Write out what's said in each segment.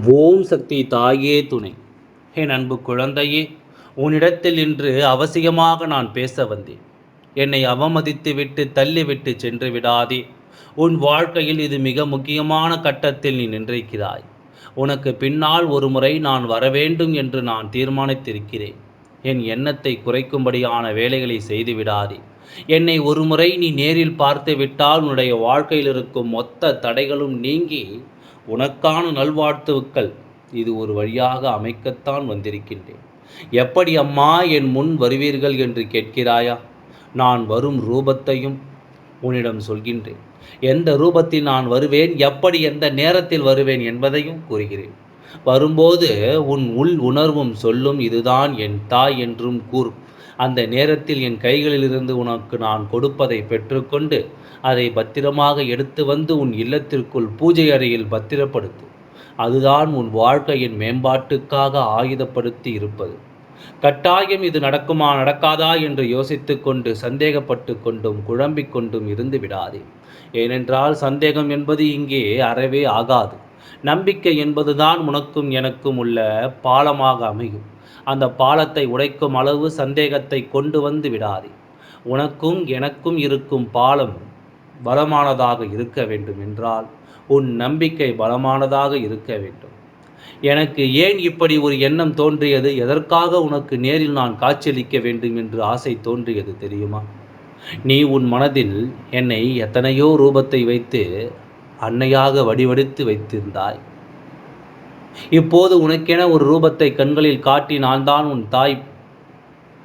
ஓம் சக்தி தாயே துணை. என் அன்பு குழந்தையே உன்னிடத்தில் இன்று அவசியமாக நான் பேச வந்தேன். என்னை அவமதித்து விட்டு தள்ளிவிட்டு சென்று விடாதே. உன் வாழ்க்கையில் இது மிக முக்கியமான கட்டத்தில் நீ நின்றிருக்கிறாய். உனக்கு பின்னால் ஒரு முறை நான் வரவேண்டும் என்று நான் தீர்மானித்திருக்கிறேன். என் எண்ணத்தை குறைக்கும்படியான வேலைகளை செய்து விடாதே. என்னை ஒரு முறை நீ நேரில் பார்த்து விட்டால் உன்னுடைய வாழ்க்கையில் இருக்கும் மொத்த தடைகளும் நீங்கி உனக்கான நல்வாழ்த்துக்கள். இது ஒரு வழியாக அமைக்கத்தான் வந்திருக்கின்றேன். எப்படி அம்மா என் முன் வருவீர்கள் என்று கேட்கிறாயா? நான் வரும் ரூபத்தையும் உன்னிடம் சொல்கின்றேன். எந்த ரூபத்தில் நான் வருவேன்? எப்படி எந்த நேரத்தில் வருவேன் என்பதையும் கூறுகிறேன். வரும்போது உன் உள் உணர்வும் சொல்லும் இதுதான் என் தாய் என்றும் கூறும். அந்த நேரத்தில் என் கைகளிலிருந்து உனக்கு நான் கொடுப்பதை பெற்றுக்கொண்டு அதை பத்திரமாக எடுத்து வந்து உன் இல்லத்திற்குள் பூஜை அறையில் பத்திரப்படுத்து. அதுதான் உன் வாழ்க்கையின் மேம்பாட்டுக்காக ஆயுதப்படுத்தி இருப்பது. கட்டாயம் இது நடக்குமா நடக்காதா என்று யோசித்து கொண்டு சந்தேகப்பட்டு கொண்டும் குழம்பிக் கொண்டும் இருந்து விடாதே. ஏனென்றால் சந்தேகம் என்பது இங்கே அறவே ஆகாது. நம்பிக்கை என்பதுதான் உனக்கும் எனக்கும் உள்ள பாலமாக அமையும். அந்த பாலத்தை உடைக்கும் அளவு சந்தேகத்தை கொண்டு வந்து விடாதே. உனக்கும் எனக்கும் இருக்கும் பாலம் பலமானதாக இருக்க வேண்டும் என்றால் உன் நம்பிக்கை பலமானதாக இருக்க வேண்டும். எனக்கு ஏன் இப்படி ஒரு எண்ணம் தோன்றியது? எதற்காக உனக்கு நேரில் நான் காட்சியளிக்க வேண்டும் என்று ஆசை தோன்றியது தெரியுமா? நீ உன் மனதில் என்னை எத்தனையோ ரூபத்தை வைத்து அன்னையாக வடிவடித்து வைத்திருந்தாய். இப்போது உனக்கென ஒரு ரூபத்தை கண்களில் காட்டி நான் தான் உன் தாய்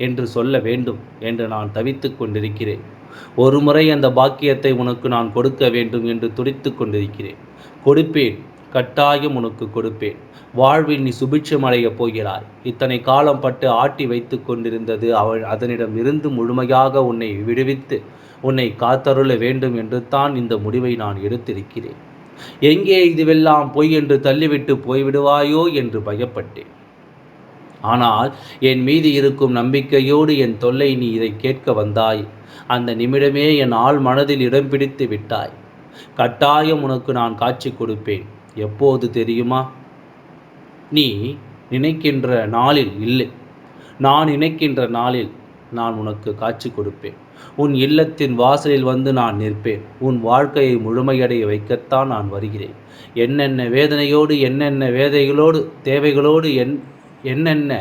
என்று சொல்ல வேண்டும் என்று நான் தவித்து கொண்டிருக்கிறேன். ஒரு முறை அந்த பாக்கியத்தை உனக்கு நான் கொடுக்க வேண்டும் என்று துடித்து கொண்டிருக்கிறேன். கொடுப்பேன் கட்டாயம் உனக்கு கொடுப்பேன். வாழ்வில் நீ சுபிட்சம் அடையப் போகிறாய். இத்தனை காலம் பட்டு ஆட்டி வைத்து கொண்டிருந்தது அவள் அதனிடம் இருந்து முழுமையாக உன்னை விடுவித்து உன்னை காத்தருள வேண்டும் என்று தான் இந்த முடிவை நான் எடுத்திருக்கிறேன். எங்கே இதுவெல்லாம் பொய் என்று தள்ளிவிட்டு போய்விடுவாயோ என்று பயப்பட்டேன். ஆனால் என் மீது இருக்கும் நம்பிக்கையோடு என் தொல்லை நீ இதை கேட்க வந்தாய். அந்த நிமிடமே என் ஆள் மனதில் இடம் பிடித்து விட்டாய். கட்டாயம் உனக்கு நான் காட்சி கொடுப்பேன். எப்போது தெரியுமா? நீ நினைக்கின்ற நாளில் இல்லை. நான் நினைக்கின்ற நாளில் நான் உனக்கு காட்சி கொடுப்பேன். உன் இல்லத்தின் வாசலில் வந்து நான் நிற்பேன். உன் வாழ்க்கையை முழுமையடைய வைக்கத்தான் நான் வருகிறேன். என்னென்ன வேதனையோடு என்னென்ன வேதைகளோடு தேவைகளோடு என் என்னென்ன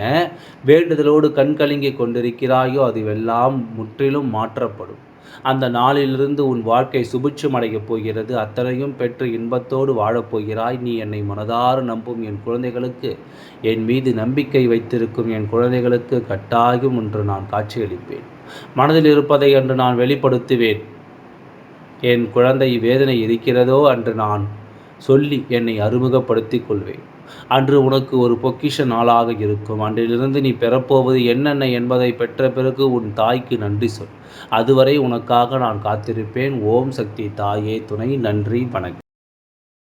வேண்டுதலோடு கண்கலங்கி கொண்டிருக்கிறாயோ அதுவெல்லாம் முற்றிலும் மாற்றப்படும். அந்த நாளிலிருந்து உன் வாழ்க்கை சுபிட்சம் அடையப் போகிறது. அத்தனையும் பெற்று இன்பத்தோடு வாழப்போகிறாய் நீ என்னை மனதார நம்பும் என் குழந்தைகளுக்கு என் மீது நம்பிக்கை வைத்திருக்கும் என் குழந்தைகளுக்கு கட்டாயம் என்று நான் காட்சியளிப்பேன். மனதில் இருப்பதை அன்று நான் வெளிப்படுத்துவேன். என் குழந்தை வேதனை இருக்கிறதோ என்று நான் சொல்லி என்னை அறிமுகப்படுத்திக் கொள்வேன். அன்று உனக்கு ஒரு பொக்கிஷ நாளாக இருக்கும். அன்றிலிருந்து நீ பெறப்போவது என்னென்ன என்பதை பெற்ற பிறகு உன் தாய்க்கு நன்றி சொல். அதுவரை உனக்காக நான் காத்திருப்பேன். ஓம் சக்தி தாயே. துணை நன்றி வணக்கம்.